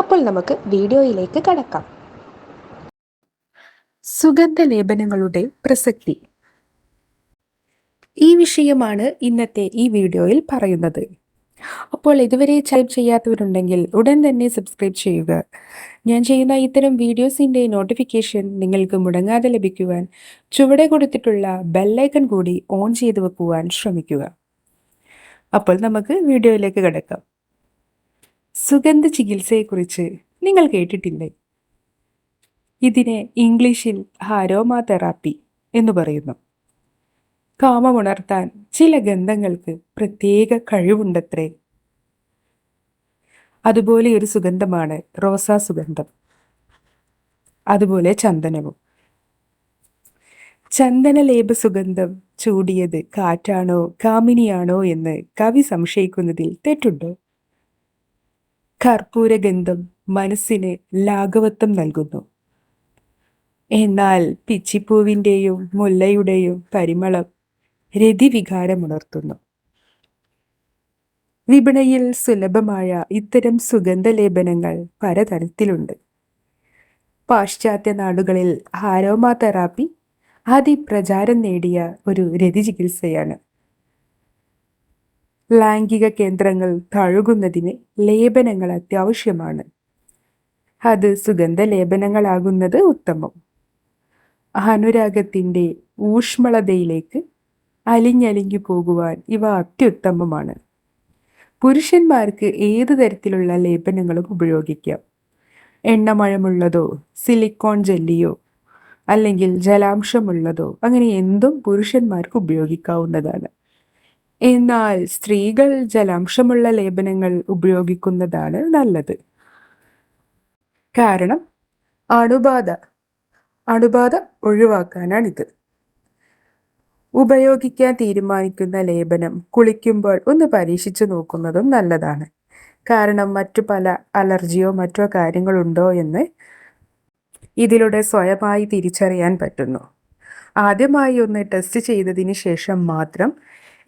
അപ്പോൾ നമുക്ക് വീഡിയോയിലേക്ക് കടക്കാം. സുഗന്ധ സുഗന്ധലേപനങ്ങളുടെ പ്രസക്തി. ഈ വിഷയമാണ് ഇന്നത്തെ ഈ വീഡിയോയിൽ പറയുന്നത്. അപ്പോൾ ഇതുവരെ സബ്സ്ക്രൈബ് ചെയ്യാത്തവരുണ്ടെങ്കിൽ ഉടൻ തന്നെ സബ്സ്ക്രൈബ് ചെയ്യുക. ഞാൻ ചെയ്യുന്ന ഇത്തരം വീഡിയോസിന്റെ നോട്ടിഫിക്കേഷൻ നിങ്ങൾക്ക് മുടങ്ങാതെ ലഭിക്കുവാൻ ചുവടെ കൊടുത്തിട്ടുള്ള ബെല്ലൈക്കൺ കൂടി ഓൺ ചെയ്തു വെക്കുവാൻ ശ്രമിക്കുക. അപ്പോൾ നമുക്ക് വീഡിയോയിലേക്ക് കിടക്കാം. സുഗന്ധ ചികിത്സയെക്കുറിച്ച് നിങ്ങൾ കേട്ടിട്ടില്ലേ? ഇതിനെ ഇംഗ്ലീഷിൽ ഹാരോമ തെറാപ്പി എന്ന് പറയുന്നു. കാമമുണർത്താൻ ചില ഗന്ധങ്ങൾക്ക് പ്രത്യേക കഴിവുണ്ടത്രേ. അതുപോലെ ഒരു സുഗന്ധമാണ് റോസാ സുഗന്ധം. അതുപോലെ ചന്ദനവും. ചന്ദനലേപ സുഗന്ധം ചൂടിയത് കാറ്റാണോ കാമിനിയാണോ എന്ന് കവി സംശയിക്കുന്നതിൽ തെറ്റുണ്ടോ? കർപ്പൂരഗന്ധം മനസ്സിന് ലാഘവത്വം നൽകുന്നു. എന്നാൽ പിച്ചിപ്പൂവിന്റെയും മുല്ലയുടെയും പരിമളം രതിവികാരമുണർത്തുന്നു. വിപണിയിൽ സുലഭമായ ഇത്തരം സുഗന്ധലേപനങ്ങൾ പലതരത്തിലുണ്ട്. പാശ്ചാത്യ നാടുകളിൽ ഹാരോമ തെറാപ്പി അതിപ്രചാരം നേടിയ ഒരു രതിചികിത്സയാണ്. ലൈംഗിക കേന്ദ്രങ്ങൾ തഴുകുന്നതിന് ലേപനങ്ങൾ അത്യാവശ്യമാണ്. അത് സുഗന്ധ ലേപനങ്ങളാകുന്നത് ഉത്തമം. അനുരാഗത്തിന്റെ ഊഷ്മളതയിലേക്ക് അലിഞ്ഞലിഞ്ഞു പോകുവാൻ ഇവ അത്യുത്തമമാണ്. പുരുഷന്മാർക്ക് ഏത് തരത്തിലുള്ള ലേപനങ്ങളും ഉപയോഗിക്കാം? എണ്ണമഴമുള്ളതോ സിലിക്കോൺ ജെല്ലിയോ അല്ലെങ്കിൽ ജലാംശമുള്ളതോ അങ്ങനെ എന്തും പുരുഷന്മാർക്ക് ഉപയോഗിക്കാവുന്നതാണ്. എന്നാൽ സ്ത്രീകൾ ജലാംശമുള്ള ലേപനങ്ങൾ ഉപയോഗിക്കുന്നതാണ് നല്ലത്. കാരണം അണുബാധ അണുബാധ ഒഴിവാക്കാനാണിത്. ഉപയോഗിക്കാൻ തീരുമാനിക്കുന്ന ലേപനം കുളിക്കുമ്പോൾ ഒന്ന് പരീക്ഷിച്ചു നോക്കുന്നതും നല്ലതാണ്. കാരണം മറ്റു പല അലർജിയോ മറ്റോ കാര്യങ്ങളുണ്ടോ എന്ന് ഇതിലൂടെ സ്വയമായി തിരിച്ചറിയാൻ പറ്റുന്നു. ആദ്യമായി ഒന്ന് ടെസ്റ്റ് ചെയ്തതിന് ശേഷം മാത്രം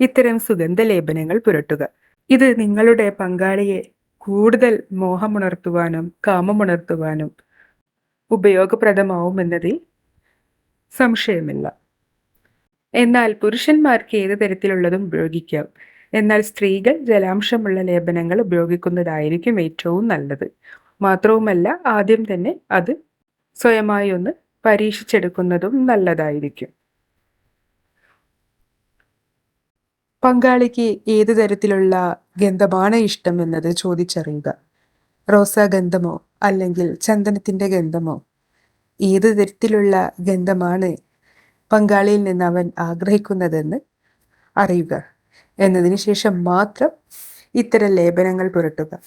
ഇത്തരം സുഗന്ധ ലേപനങ്ങൾ പുരട്ടുക. ഇത് നിങ്ങളുടെ പങ്കാളിയെ കൂടുതൽ മോഹമുണർത്തുവാനും കാമമുണർത്തുവാനും ഉപയോഗപ്രദമാവുമെന്നതിൽ സംശയമില്ല. എന്നാൽ പുരുഷന്മാർക്ക് ഏത് തരത്തിലുള്ളതും ഉപയോഗിക്കാം. എന്നാൽ സ്ത്രീകൾ ജലാംശമുള്ള ലേപനങ്ങൾ ഉപയോഗിക്കുന്നതായിരിക്കും ഏറ്റവും നല്ലത്. മാത്രവുമല്ല ആദ്യം തന്നെ അത് സ്വയമായി ഒന്ന് പരീക്ഷിച്ചെടുക്കുന്നതും നല്ലതായിരിക്കും. പങ്കാളിക്ക് ഏത് തരത്തിലുള്ള ഗന്ധമാണ് ഇഷ്ടം എന്നത് ചോദിച്ചറിയുക. റോസാ ഗന്ധമോ അല്ലെങ്കിൽ ചന്ദനത്തിന്റെ ഗന്ധമോ? ഏത് തരത്തിലുള്ള ഗന്ധമാണ് പങ്കാളിയിൽ നിന്ന് അവൻ ആഗ്രഹിക്കുന്നതെന്ന് അറിയുക. എന്നതിന് ശേഷം മാത്രം ഇത്തരം ലേപനങ്ങൾ പുരട്ടുക.